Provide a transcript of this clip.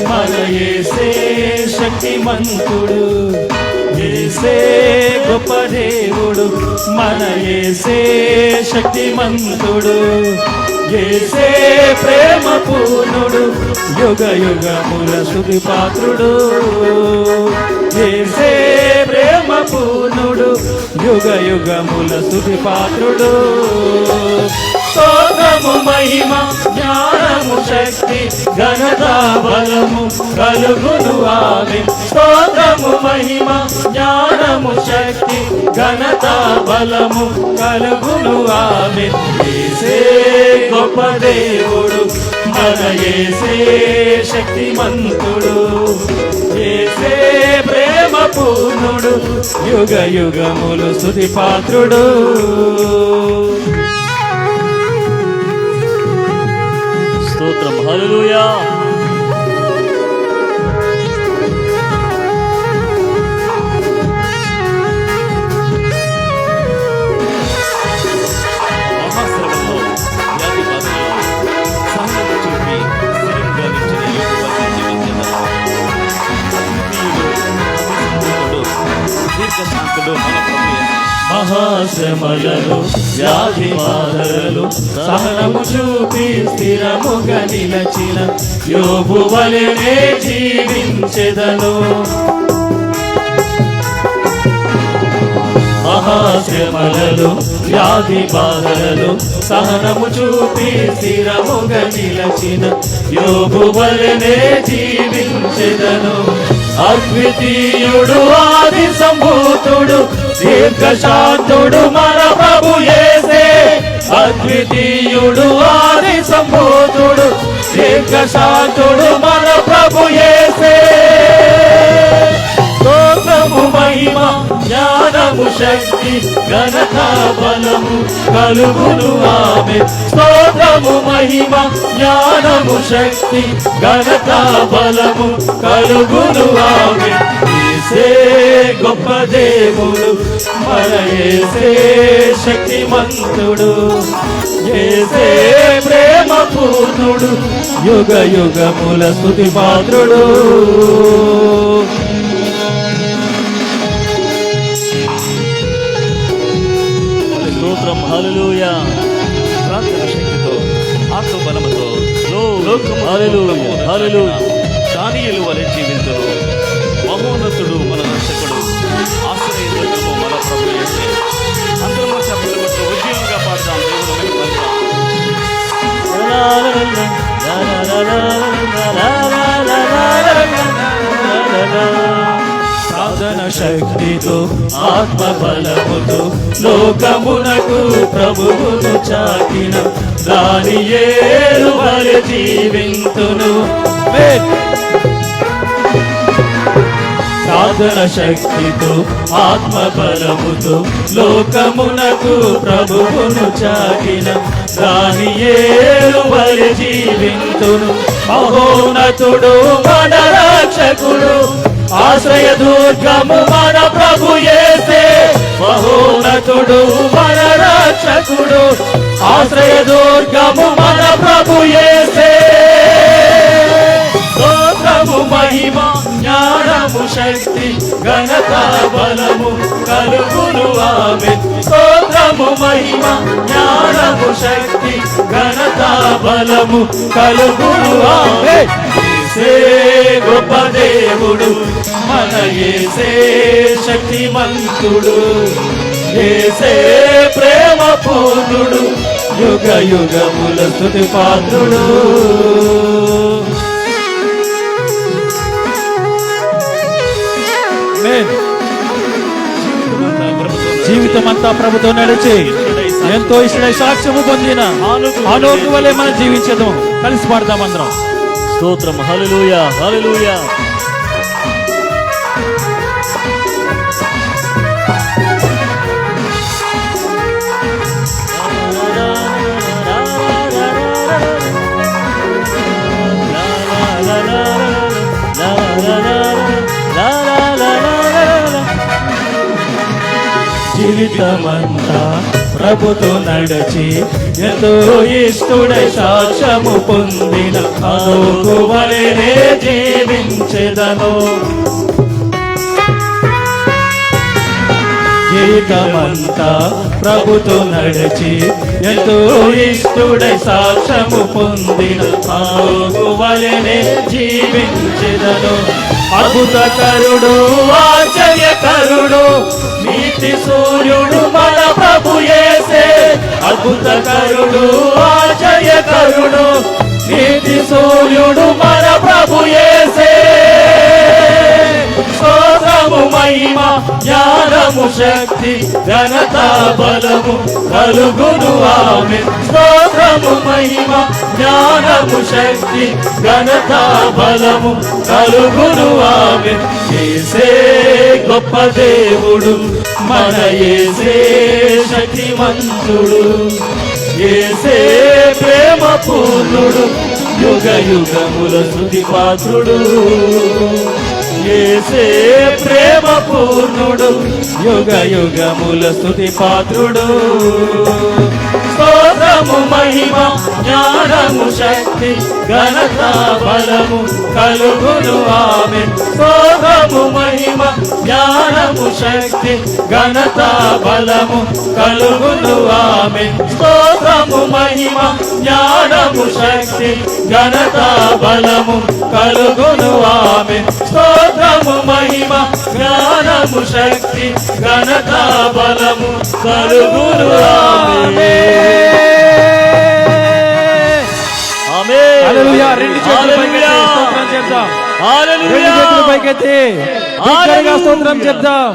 మన ఏసే శక్తిమంతుడు. ఏసే గొప్ప దేవుడు. మన ఏసే శక్తిమంతుడు. ఏసే ప్రేమ పూర్ణుడు యుగ యుగముల శుభి పాత్రుడు ఏసే ప్రేమ పూర్ణుడు యుగ యుగముల శుభి పాత్రుడు సోగము మహిమ శక్తి ఘనత బలము కలుగును ఆమె. స్తోత్రము మహిమ జ్ఞానము శక్తి ఘనత బలము కలుగును ఆమె. ఏసే గొప్ప దేవుడు మన ఏసే శక్తిమంతుడు. ఏసే ప్రేమ పూర్ణుడు యుగ యుగములు స్థుతి పాత్రుడు. స్తోత్రం హల్లెలూయా మహాశ్రమంలో వ్యాధి బాధలో వ్యాధి బాధలు సహనము చూపి స్థిరముగా నిలచిన యోగు వలనే జీవించెదను. మహాశ్రమలలో వ్యాధి బాధలలో సహనము చూపి స్థిరముగా నిలచిన యోగు వలనే జీవించెదను. అద్వితీయుడు ఆది సంభూతుడు దీర్ఘశాంతుడు మన ప్రభు ఏసే అద్వితీయుడు ఆది సంభూతుడు దీర్ఘశాంతుడు మన ప్రభు ఏసే స్తోత్రము మహిమ జ్ఞానము శక్తి ఘనత బలము కలుగును ఆమె. స్తోత్రము మహిమ జ్ఞానము శక్తి ఘనత బలము కలుగును ఆమె. గొప్ప దేవుడు మన ఏసే శక్తిమంతుడు ఏసే ప్రేమ పూర్ణుడు యుగ యుగముల స్థుతి పాత్రుడు స్తోత్రం హల్లెలూయా. ప్రార్థన శక్తితో ఆత్మబలముతో లోకము హల్లెలూయా హల్లెలూయా. సాధన శక్తితో ఆత్మ బలముతో లోకమునకు ప్రభువును చాకిన దాని ఏలు వలె జీవింతును. సాధన శక్తితో ఆత్మ బలముతో లోకమునకు ప్రభువును చాకిన దాని ఏలు వలె జీవింతును మహోన్నతుడు మన రక్షకుడు ఆశ్రయ దుర్గము మన ప్రభు ఏసే మహోన్నతుడు మన రక్షకుడు ఆశ్రయ దుర్గము మన ప్రభు ఏసే స్తోత్రము మహిమ జ్ఞానము శక్తి ఘనత బలము కలుగును ఆమె. స్తోత్రము మహిమ జ్ఞాన జ్ఞానము శక్తి ఘనత బలము కలుగును గొప్ప దేవుడు మన ఏసే శక్తిమంతుడు. ఏసే ప్రేమ పూర్ణుడు యుగ యుగముల స్థుతి పాత్రుడు. జీవితం అంతా ప్రభుతో నడిచి ఎంతో ఇష్ట సాక్ష్యము పొందిన ఆలోకు వలె మనం జీవించదు కలిసి పాడతాం అందరం స్తోత్రం హలలుయా హలలుయా la la జీవితమంతా ప్రభుతో నడచి ఎంతో ఇష్టుడై సాక్ష్యము పొందిన అనుకు వలెనే జీవించెదను. జీవితమంతా ప్రభుతో నడిచి ఎంతో ఇష్టుడై సాక్ష్యము పొందిన ఆగు అద్భుత కరుడు అద్భుతకరుడు ఆశ్చర్యకరుడు నీతి సూర్యుడు మన ప్రభు ఏసే అద్భుత కరుడు అద్భుతకరుడు ఆశ్చర్యకరుడు నీతి సూర్యుడు మన ప్రభు ఏసే జ్ఞానము శక్తి ఘనత బలము కలుగును ఆమె. స్తోత్రము మహిమ జ్ఞానము శక్తి ఘనత బలము కలుగును ఆమె. చేసే గొప్ప దేవుడు మన ఏసే శక్తివంతుడు ఏసే ప్రేమ పూర్ణుడు యుగ యుగముల శృతి పాత్రుడు. చేసే ప్రేమ పూర్ణుడు యుగ యుగముల స్థుతి పాత్రుడు. స్తోత్ర బలము మహిమ జ్ఞానము శక్తి ఘనత బలము కలుగును ఆమె. స్తోత్రము మహిమ జ్ఞానము శక్తి ఘనత బలము కలుగును ఆమె. స్తోత్రము మహిమ జ్ఞానము శక్తి ఘనత బలము కలుగును ఆమె. స్తోత్రము మహిమ జ్ఞానము శక్తి ఘనత బలము కలుగును ఆమె. రెండు స్తోత్రం చెప్దాం రెండు. చేతులు పైకెత్తి. స్తోత్రం చెప్దాం.